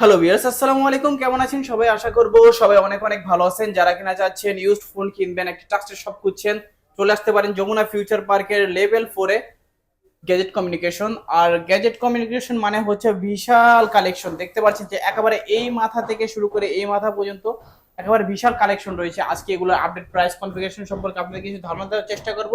Hello viewers আসসালামু আলাইকুম। কেমন আছেন সবাই? আশা করব সবাই অনেক অনেক ভালো আছেন। যারা কিনা চাচ্ছেন ইউজড ফোন কিনবেন, একটা ট্রাস্টেড শপ খুঁজছেন, চলে আসতে পারেন যমুনা ফিউচার পার্কের লেভেল ফোরে গ্যাজেট কমিউনিকেশন আর গ্যাজেট কমিউনিকেশন মানে হচ্ছে বিশাল কালেকশন দেখতে পাচ্ছেন যে একেবারে এই মাথা থেকে শুরু করে এই মাথা পর্যন্ত একেবারে বিশাল কালেকশন রয়েছে। আজকে এগুলো আপডেট প্রাইস কনফিগারেশন সম্পর্কে আপনাদের কিছু ধারণা দেওয়ার চেষ্টা করব।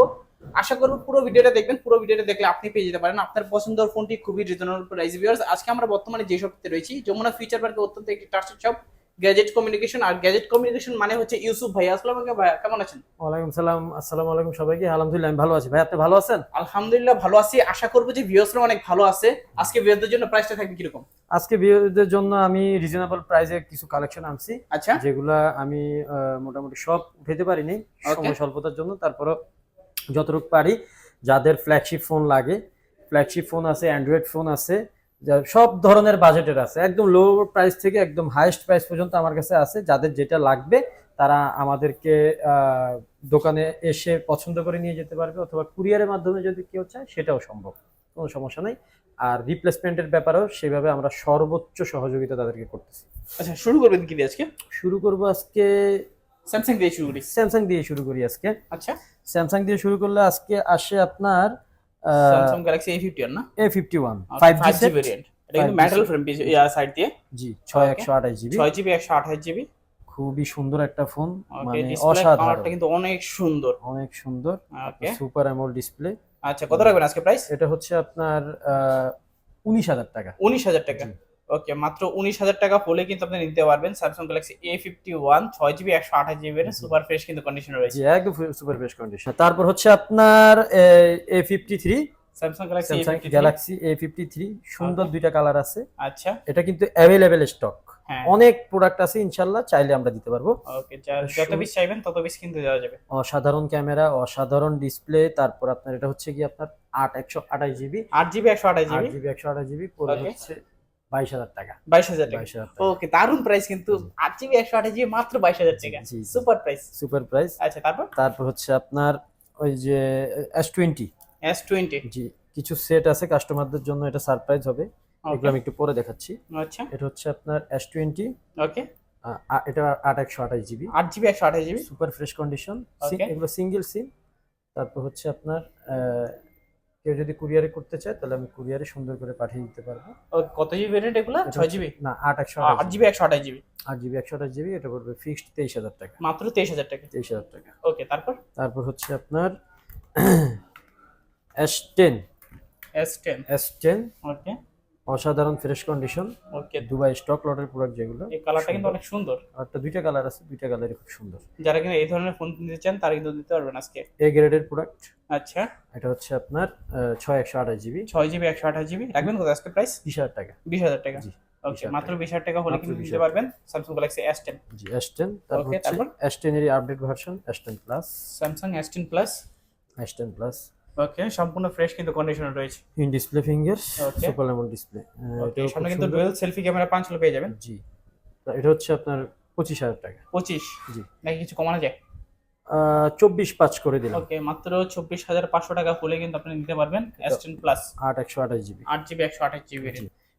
আশা করব পুরো ভিডিওটা দেখবেন পুরো ভিডিওটা দেখলে আপনি পেয়ে যেতে পারেন। আপনার পছন্দের ফোনটি খুবই রিজনেবল প্রাইস ভিউয়ার্স আজকে আমরা বর্তমানে যে শপতে রয়েছি যমুনা ফিউচার পার্কে অত্যন্ত একটি ট্রাস্টেড শপ গ্যাজেট কমিউনিকেশন আর গ্যাজেট কমিউনিকেশন মানে হচ্ছে ইউসুফ ভাই। আসসালামু আলাইকুম ভাই কেমন আছেন? ওয়ালাইকুম সালাম আসসালামু আলাইকুম সবাইকে। আলহামদুলিল্লাহ আমি ভালো আছি। ভাই আপনি ভালো আছেন? আলহামদুলিল্লাহ ভালো আছি। আশা করব যে ভিউয়ার্সরা অনেক ভালো আছে। আজকে ভিউয়ারদের জন্য প্রাইসটা থাকবে কীরকম? আজকে বিয়েদের জন্য আমি রিজনেবল প্রাইসে কিছু কালেকশন আনছি আচ্ছা। যেগুলা আমি মোটামুটি সব উঠাতে পারিনি। সময় স্বল্পতার জন্য তারপরও যতটুকু পারি যাদের ফ্ল্যাগশিপ ফোন লাগে। ফ্ল্যাগশিপ ফোন আছে অ্যান্ড্রয়েড ফোন আছে সব ধরনের বাজেটের আছে। একদম লো প্রাইস থেকে একদম হাইয়েস্ট প্রাইস পর্যন্ত আমার কাছে আছে। যাদের যেটা লাগবে তারা আমাদেরকে দোকানে এসে পছন্দ করে নিয়ে যেতে পারবে অথবা কুরিয়ারের মাধ্যমে যদি কেউ চায় সেটাও সম্ভব। কোনো সমস্যা নেই। আর রিপ্লেসমেন্টের ব্যাপারেও সেভাবে আমরা সর্বোচ্চ সহযোগিতা তাদেরকে করতেছি। আচ্ছা শুরু করবেন কি দিয়ে আজকে? শুরু করব আজকে স্যামসাং দিয়ে শুরু করি। স্যামসাং দিয়ে শুরু করি আজকে। আচ্ছা। স্যামসাং দিয়ে শুরু করলে আজকে আসে আপনার স্যামসাং গ্যালাক্সি এ ফিফটি না? A fifty one five G variant এটা কিন্তু মেটাল ফ্রেম সাইড দিয়ে। জি ছয়. একশো আঠাশ জিবি। ছয় জিবি একশো আঠাশ জিবি। খুবই সুন্দর একটা ফোন মানে অসাধারণ। কিন্তু অনেক সুন্দর। অনেক সুন্দর সুপার অ্যামোল ডিসপ্লে আচ্ছা কত রাখবেন আজকে প্রাইস এটা হচ্ছে আপনার উনিশ হাজার টাকা। উনিশ হাজার টাকা। ওকে মাত্র উনিশ হাজার টাকা হলে কিন্তু আপনি নিতে পারবেন Samsung Galaxy A fifty one ছয় জিবি একশো আঠাশ জিবি সুপার ফ্রেশ কিন্তু কন্ডিশন রয়েছে। একদম সুপার বেস্ট কন্ডিশন তারপর হচ্ছে আপনার A fifty three Samsung Galaxy Galaxy A fifty three সুন্দর দুইটা কালার আছে। আচ্ছা। এটা কিন্তু অ্যাভেলেবেল স্টক অনেক প্রোডাক্ট আছে ইনশাল্লাহ চাইলে আমরা দিতে পারব। ওকে যত পিস চাইবেন তত পিস কিন্তু দেওয়া যাবে। অসাধারণ ক্যামেরা অসাধারণ ডিসপ্লে তারপর আপনার এটা হচ্ছে কি আপনার আট একশো আঠাশ জিবি আট জিবি একশো আঠাশ আট জিবি জিবি একশো আঠাশ জিবি পরে হচ্ছে বাইশ হাজার টাকা। বাইশ হাজার টাকা। ওকে দারুণ প্রাইস কিন্তু আট জিবি একশো আঠাশ জিবি মাত্র বাইশ হাজার টাকা। সুপার প্রাইস সুপার প্রাইস আচ্ছা তারপর? তারপর হচ্ছে আপনার ওই যে S twenty S twenty G কিছু সেট আছে কাস্টমারদের জন্য এটা সারপ্রাইজ হবে। এগুলো আমি একটু পরে দেখাচ্ছি। আচ্ছা। এটা হচ্ছে আপনার এস টোয়েন্টি ওকে এটা আট একশো আঠাশ জিবি। আট জিবি একশো আঠাশ জিবি। Super fresh condition. এগুলো সিঙ্গেল সিম তারপর হচ্ছে আপনার কেউ যদি কুরিয়ারে করতে চায় তাহলে আমি কুরিয়ারে সুন্দর করে পাঠিয়ে দিতে পারব। কত জিবি ভেরিয়েন্ট এগুলো? ছয় জিবি না আট একশো আট জিবি একশো আঠাশ জিবি আট জিবি একশো আঠাশ জিবি এটা পড়বে ফিক্সড তেইশ হাজার টাকা। মাত্র তেইশ হাজার টাকা। তেইশ হাজার টাকা। ওকে তারপর? তারপর হচ্ছে আপনার S ten S ten S ten okay অসাধারণ fresh condition okay Dubai stock লটের প্রোডাক্ট যেগুলো এই কালারটা কিন্তু অনেক সুন্দর। আর একটা দুইটা কালার আছে দুইটা কালারই খুব সুন্দর। যারা কিনা এই ধরনের ফোন নিতে চান তারা কিন্তু দিতে পারবেন আজকে। এ গ্রেডের প্রোডাক্ট আচ্ছা। এটা হচ্ছে আপনার ছয় একশো আঠাশ জিবি ছয় জিবি একশো আঠাশ জিবি রাখবেন কত আজকে প্রাইস বিশ হাজার টাকা। বিশ হাজার টাকা। জি, ওকে মাত্র বিশ হাজার টাকা হলে কিন্তু 20,000 নিতে পারবেন Samsung Galaxy S ten G S ten তারপর? এস টেনের update version S ten plus Samsung S ten plus S ten plus okay সম্পূর্ণ ফ্রেশ কিন্তু কন্ডিশনে রয়েছে। In display fingers. Super lemon display okay সামনে কিন্তু ডুয়েল সেলফি ক্যামেরা পাঁচ লো পেয়ে যাবেন। জি। এটা হচ্ছে আপনার পঁচিশ হাজার টাকা। পঁচিশ? জি। নাকি কিছু কমানো যায়? চব্বিশ পাঁচ করে দিলাম। ওকে মাত্র চব্বিশ হাজার পাঁচশো টাকা হলে কিন্তু আপনি নিতে পারবেন এস টেন প্লাস আট একশো আঠাশ জিবি আট জিবি একশো আঠাশ জিবি।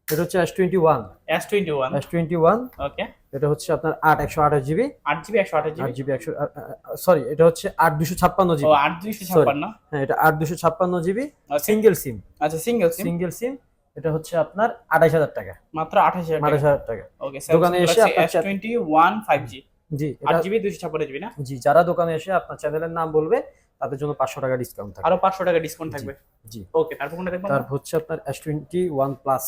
এটা হচ্ছে S twenty one S twenty one S twenty one okay এটা হচ্ছে আপনার আট একশো আঠাশ জিবি। আট জিবি একশো আঠাশ আট জিবি জিবি সরি এটা হচ্ছে আট দুশো ছাপ্পান্ন ও জিবি আট দুইশো ছাপ্পান্ন? হ্যাঁ এটা আট দুশো ছাপ্পান্ন জিবি। Okay. সিঙ্গেল সিম আচ্ছা সিঙ্গেল সিম সিঙ্গেল সিম এটা হচ্ছে আপনার আঠাশ হাজার টাকা। মাত্র আঠাশ হাজার আঠাশ টাকা? হাজার টাকা। ওকে দোকানে এসে আপনার S chat- twenty one five G G আট এটা জিবি দুইশো ছাপ্পান্ন জিবি না? জি যারা দোকানে এসে আপনার চ্যানেলের নাম বলবে তাদের জন্য পাঁচশো টাকা ডিসকাউন্ট থাকবে। আরও পাঁচশো টাকা ডিসকাউন্ট থাকবে? জি। ওকে তারপর কোনটা দেখবেন তারপর হচ্ছে আপনার S twenty one plus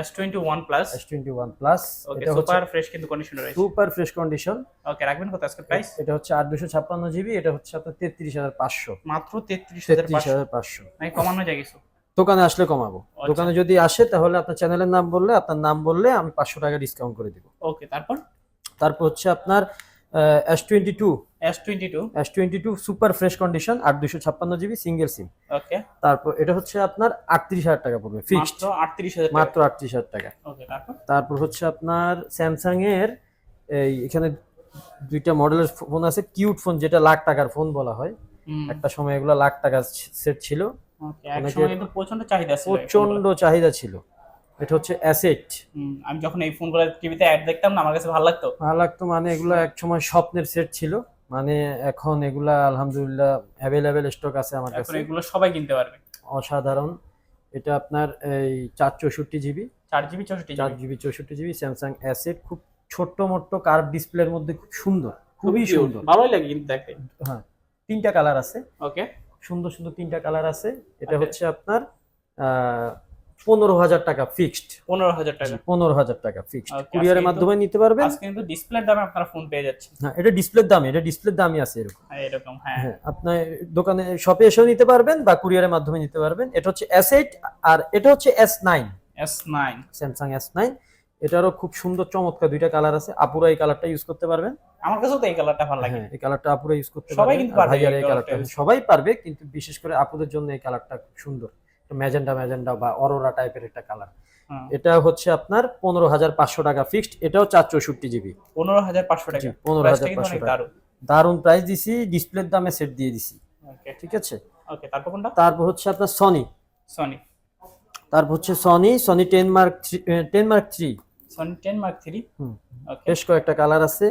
S twenty one plus S twenty one plus okay super fresh কিন্তু কন্ডিশনে রয়েছে। সুপার ফ্রেশ কন্ডিশন ওকে রাখবেন কত আজকে প্রাইস এটা হচ্ছে আট দুশো ছাপ্পান্ন জিবি এটা হচ্ছে আপনার তেত্রিশ হাজার পাঁচশো। মাত্র তেত্রিশ হাজার পাঁচশো। হাজার পাঁচশো। কমানো যায় কিছু? দোকানে আসলে কমাবো। আচ্ছা। দোকানে যদি আসে তাহলে আপনার চ্যানেলের নাম বললে আপনার নাম বললে আমি পাঁচশো টাকা ডিসকাউন্ট করে দিব। ওকে তারপর? তারপর হচ্ছে আপনার S twenty two S twenty two S twenty two super fresh condition আট দুশো ছাপ্পান্ন জিবি সিঙ্গেল সিম ওকে তারপর এটা হচ্ছে আপনার আটত্রিশ হাজার টাকা পড়বে ফিক্সড মাত্র আটত্রিশ হাজার মাত্র আটত্রিশ হাজার টাকা। তারপর? হচ্ছে আপনার স্যামসাং এর এই এখানে দুইটা মডেলের ফোন আছে কিউট ফোন যেটা লাখ টাকার ফোন বলা হয়। একটা সময় এগুলো লাখ টাকার সেট ছিল। প্রচণ্ড চাহিদা ছিল। এটা হচ্ছে অ্যাসেট আমি যখন এই ফোনগুলো টিভিতে অ্যাড দেখতাম না আমার কাছে ভালো লাগতো। ভালো লাগতো মানে এগুলো এক সময় স্বপ্নের সেট ছিল। মানে এখন এগুলা আলহামদুলিল্লাহ অ্যাভেলেবেল স্টক আছে আমার এখন কাছে। এগুলো সবাই কিনতে পারবে। অসাধারণ। এটা আপনার এই চার চৌষট্টি জিবি চার জিবি চৌষট্টি চার জিবি চৌষট্টি জিবি স্যামসাং অ্যাসেট খুব ছোট্ট মোট্ট কার্ভ ডিসপ্লের মধ্যে খুব সুন্দর খুবই সুন্দর। ভালোই লাগে কিন্তু দেখতে। হ্যাঁ তিনটা কালার আছে। ওকে সুন্দর সুন্দর তিনটা কালার আছে। এটা হচ্ছে আপনার পনেরো হাজার টাকা ফিক্সড পনেরো হাজার টাকা। পনেরো হাজার টাকা ফিক্সড কুরিয়ারের মাধ্যমে নিতে পারবেন? কিন্তু ডিসপ্লের দামে আপনারা ফোন পেয়ে যাচ্ছেন। হ্যাঁ এটা ডিসপ্লের দামে এটা ডিসপ্লের দামই আছে এরকম। হ্যাঁ, এরকম হ্যাঁ। হ্যাঁ আপনার দোকানে শপে এসেও নিতে পারবেন বা কুরিয়ারের মাধ্যমে নিতে পারবেন। এটা হচ্ছে এস এইট আর এটা হচ্ছে S nine S nine Samsung S nine এটারও খুব সুন্দর চমৎকার দুইটা কালার আছে। আপুরা এই কালারটা ইউজ করতে পারবেন। আমার কাছেও তো এই কালারটা ভালো লাগে। হ্যাঁ এই কালারটা আপুরা ইউজ করতে সবাই পারবেন। কিন্তু পারবে এই কালারটা সবাই পারবে কিন্তু বিশেষ করে আপুদের জন্য এই কালারটা খুব সুন্দর। ম্যাজেন্ডা ম্যাজেন্ডা বা অরোরা টাইপের একটা কালার। এটা হচ্ছে আপনার পনেরো হাজার পাঁচশো টাকা ফিক্সড এটাও চার চৌষট্টি জিবি। পনেরো হাজার পাঁচশো টাকা। পনেরো হাজার পাঁচশো টাকা। দারুণ। দারুণ প্রাইস দিছি ডিসপ্লের দামে সেট দিয়ে দিছি। ঠিক আছে? ওকে তারপর কোনটা? তারপর হচ্ছে আপনার সনি সনি তারপর হচ্ছে Sony Sony ten mark three ten mark three Sony ten mark three বেশ কয়েকটা কালার আছে।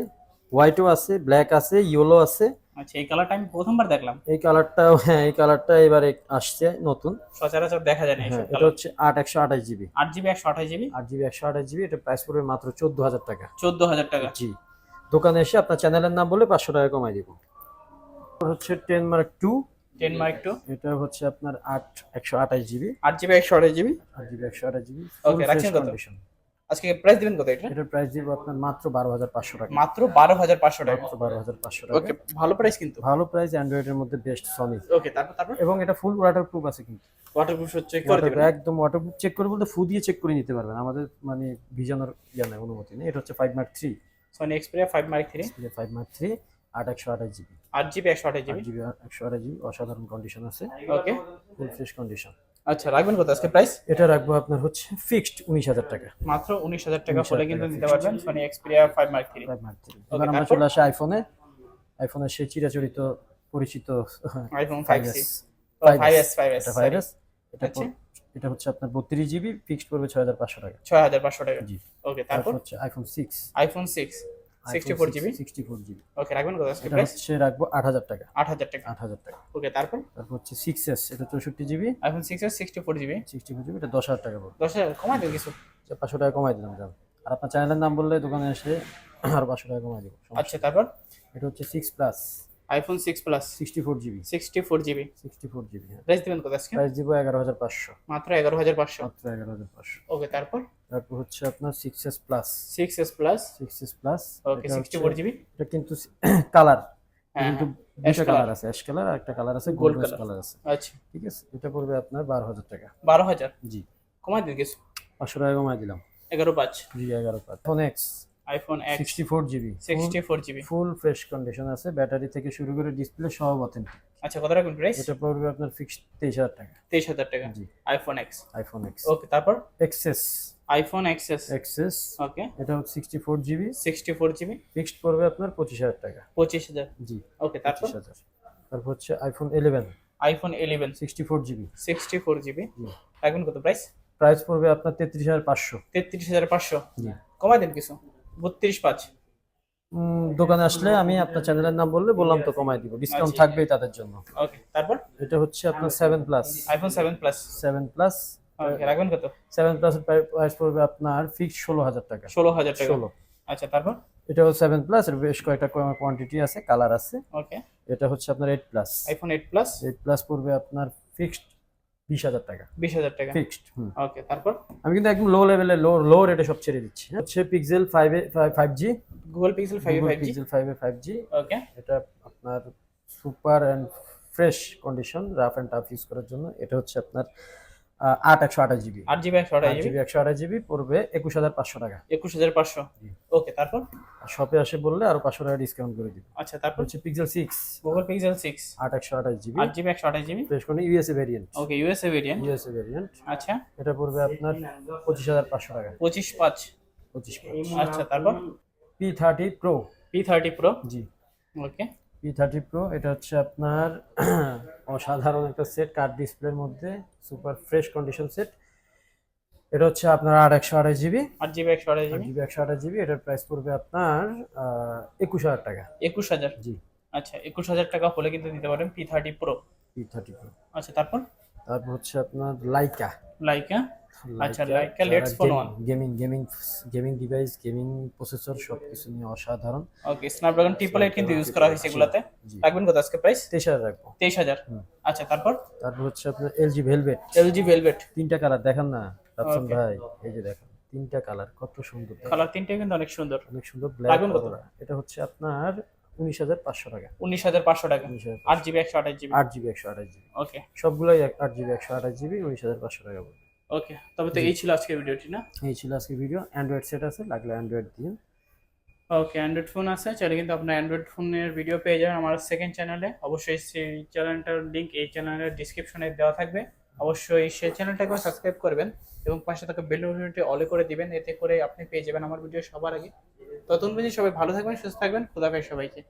হোয়াইটও আছে ব্ল্যাক আছে ইয়েলো আছে। আচ্ছা এই কালারটা আমি প্রথমবার দেখলাম। এই কালারটাও হ্যাঁ এই কালারটা এবারে আসছে নতুন। সচরাচর দেখা যায় না হ্যাঁ এটা হচ্ছে আট একশো আঠাশ জিবি। আট জিবি একশো আঠাশ জিবি? আট জিবি একশো আঠাশ জিবি এটা প্রাইস পড়বে মাত্র চোদ্দ হাজার টাকা। চোদ্দ হাজার টাকা। জি। দোকানে এসে আপনার চ্যানেলের নাম বলে পাঁচশো টাকা কমাই দিব। হচ্ছে ten mark two ten mark two এটা হচ্ছে আপনার আট একশো আঠাশ জিবি। আট জিবি একশো আঠাশ জিবি? আট জিবি একশো আঠাশ জিবি। Okay, রাখছেন কন্ডিশন আজকে প্রাইস দিবেন কত এটা? এটার প্রাইস দিব আপনার মাত্র বারো হাজার পাঁচশো টাকা। মাত্র বারো হাজার পাঁচশো টাকা। মাত্র বারো হাজার পাঁচশো ওকে ভালো প্রাইস কিন্তু। ভালো প্রাইস অ্যান্ড্রয়েড এর মধ্যে বেস্ট সনি ওকে তারপর তারপর? এবং এটা ফুল ওয়াটারপ্রুফ আছে কিন্তু। ওয়াটারপ্রুফ চেক করে দিবেন। একদম ওয়াটারপ্রুফ চেক করে বলতে ফু দিয়ে চেক করে নিতে পারবেন। আমাদের মানে ভিজানোর ইয়া নেই অনুমতি নেই। এটা হচ্ছে five mark three Sony Xperia five mark three five mark three আট একশো আঠাশ জিবি আট জিবি একশো আঠাশ জিবি জিবি একশো আঠাশ জিবি অসাধারণ কন্ডিশন আছে। ওকে ফুল ফ্রেশ কন্ডিশন আচ্ছা রাখবেন কত? আজকে প্রাইস এটা রাখব আপনার হচ্ছে ফিক্সড উনিশ হাজার টাকা। মাত্র উনিশ হাজার টাকা 19,000 হলে কিন্তু নিতে পারবেন Sony Xperia five mark three five mark three এবার আমরা চলে আসি আইফোনে আইফোনের সেই চিরাচরিত পরিচিত iPhone five C 5S five S five S এটা ভাইরাস এটা আচ্ছা। এটা হচ্ছে আপনার বত্রিশ জিবি ফিক্সড পড়বে ছয় হাজার পাঁচশো টাকা। ছয় হাজার পাঁচশো টাকা। জি। ওকে তারপর? তারপর হচ্ছে iPhone six iPhone six sixty four GB sixty four GB okay রাখবেন কত? আজকে প্রাইস হচ্ছে রাখব আট হাজার টাকা। আট হাজার টাকা। আট হাজার টাকা। ওকে তারপর? তারপর হচ্ছে সিক্স এস এটা চৌষট্টি জিবি আইফোন সিক্স এর sixty four GB sixty four GB এটা দশ হাজার টাকা পড়বে। দশ হাজার কমাই দেবো কিছু। আচ্ছা, পাঁচশো টাকা কমাই দিলাম দাম আর আপনার চ্যানেলের নাম বললে দোকানে এসে আর পাঁচশো টাকা কমাই দিব আচ্ছা তারপর? এটা হচ্ছে six plus iPhone six plus sixty four GB sixty four GB sixty four GB price দিবেন কত আজকে? প্রাইস দিব এগারো হাজার পাঁচশো। মাত্র এগারো হাজার পাঁচশো। মাত্র এগারো হাজার পাঁচশো। ওকে তারপর তারপর? হচ্ছে আপনার six S plus six S plus six S plus okay sixty four GB এটা কিন্তু কালার হ্যাঁ কিন্তু হ্যাঁ, দুটা color। কালার আছে অ্যাশ কালার আর একটা কালার আছে গোল্ড। কালার আছে। আচ্ছা। ঠিক আছে? এটা পড়বে আপনার বারো হাজার টাকা। বারো হাজার? জি। কমাই দিন কিছু পাঁচশো টাকা কমাই দিলাম। এগারো পাঁচ। জি এগারো পাঁচ। Phone X iPhone X sixty four GB sixty four GB full fresh condition আছে। ব্যাটারি থেকে শুরু করে ডিসপ্লে সব অথেন্টিক আচ্ছা কত রাখবেন প্রাইস এটা পড়বে আপনার ফিক্সড তেইশ হাজার টাকা। তেইশ হাজার টাকা। জি। IPhone X iPhone X okay তারপর? XS iPhone XS XS okay এটা হচ্ছে sixty four GB sixty four GB fixed পড়বে আপনার পঁচিশ হাজার টাকা। পঁচিশ হাজার। জি ওকে তারপর? পঁচিশ হাজার। তারপর হচ্ছে iPhone eleven iPhone eleven sixty four GB sixty four GB জি। রাখবেন কত প্রাইস প্রাইস পড়বে আপনার তেত্রিশ হাজার পাঁচশো। তেত্রিশ হাজার পাঁচশো। জি। কমাই দেন কিছু। বত্রিশ পাঁচ। উম, দোকানে আসলে আমি আপনার চ্যানেলের নাম বললে বললাম তো কমাই দিব। ডিসকাউন্ট আচ্ছা। থাকবেই তাদের জন্য। ওকে তারপর? এটা হচ্ছে আপনার seven plus iPhone seven plus seven plus okay রাখবেন কত? সেভেন প্লাসের প্রাইস পড়বে আপনার ফিক্স ষোলো হাজার টাকা। ষোলো হাজার টাকা। ষোলো। আচ্ছা তারপর? এটাও সেভেন প্লাস এর বেশ কয়েকটা কোয়ান্টিটি আছে কালার আছে। ওকে। এটা হচ্ছে আপনার eight plus iPhone eight plus eight plus পড়বে আপনার ফিক্সড বিশ হাজার টাকা। বিশ হাজার টাকা। ফিক্সড ওকে তারপর? আমি কিন্তু একদম লো লেভেলে লো লো রেটে সব ছেড়ে দিচ্ছি। হ্যাঁ? হচ্ছে Pixel five five G Google Pixel five five Pixel five five G okay. এটা আপনার super and fresh condition rough and tough use করার জন্য। এটা হচ্ছে আপনার আট একশো আঠাশ জিবি। আট জিবি একশো আঠাশ জিবি? একশো আঠাশ জিবি পড়বে একুশ হাজার পাঁচশো টাকা। একুশ হাজার পাঁচশো। ওকে তারপর? শপে আসে বললে আরও পাঁচশো টাকা ডিসকাউন্ট করে দিব। আচ্ছা তারপর? হচ্ছে Pixel six Google Pixel six আট একশো আঠাশ জিবি। আট জিবি একশো আঠাশ জিবি? ফ্রেশ করে USA variant okay USA variant USA variant আচ্ছা। এটা পড়বে আপনার পঁচিশ হাজার পাঁচশো টাকা। পঁচিশ পাঁচ। পঁচিশ আচ্ছা তারপর? P thirty pro P thirty pro জি। ওকে। পি থার্টি প্রো এটা হচ্ছে আপনার অসাধারণ একটা সেট কার্ড ডিসপ্লের মধ্যে সুপার ফ্রেশ কন্ডিশন সেট এটা হচ্ছে আপনার আট একশো আঠাশ জিবি আট জিবি একশো আঠাশ জিবি জিবি একশো আঠাশ জিবি এটার প্রাইস পড়বে আপনার একুশ হাজার টাকা। একুশ হাজার? জি। আচ্ছা একুশ হাজার টাকা হলে কিন্তু দিতে পারেন P thirty pro P thirty pro আচ্ছা তারপর? তারপর হচ্ছে আপনার লাইকা লাইকা আচ্ছা, Leica Let's Phone One। Gaming gaming gaming device gaming processor সবকিছু নিয়ে অসাধারণ। ওকে স্ন্যাপড্রাগন ট্রিপল এইট কিন্তু ইউজ করা হয়েছে এগুলাতে। রাখবেন কত আজকে প্রাইস তেইশ হাজার রাখব। তেইশ হাজার। আচ্ছা তারপর? তারপর হচ্ছে আপনার এলজি ভেলভেট এলজি ভেলভেট তিনটা কালার দেখান না রাফসান ভাই এই যে দেখেন তিনটা কালার কত সুন্দর কালার তিনটে কিন্তু অনেক সুন্দর। অনেক সুন্দর ব্ল্যাক এটা হচ্ছে আপনার উনিশ হাজার পাঁচশো টাকা। উনিশ হাজার পাঁচশো টাকা। আট জিবি একশো আঠাশ জিবি আট জিবি একশো আঠাশ জিবি ওকে সবগুলোই আট জিবি একশো আঠাশ জিবি উনিশ হাজার পাঁচশো টাকা ওকে তবে তো এই ছিল আজকের ভিডিওটি না? এই ছিল আজকে ভিডিও। অ্যান্ড্রয়েড সেট আছে লাগলে অ্যান্ড্রয়েড দিন ওকে অ্যান্ড্রয়েড ফোন আছে চাইলে কিন্তু আপনার অ্যান্ড্রয়েড ফোনের ভিডিও পেয়ে যাবেন আমার সেকেন্ড চ্যানেলে অবশ্যই সেই চ্যানেলটার লিঙ্ক এই চ্যানেলের ডিসক্রিপশনে দেওয়া থাকবে। অবশ্যই সেই চ্যানেলটাকে সাবস্ক্রাইব করবেন এবং পাশে থাকা বেল নোটিফিকেশনটি অলে করে দিবেন এতে করে আপনি পেয়ে যাবেন আমার ভিডিও সবার আগে। ততক্ষণ পর্যন্ত সবাই ভালো থাকবেন সুস্থ থাকবেন। খুদাফেজ সবাইকে।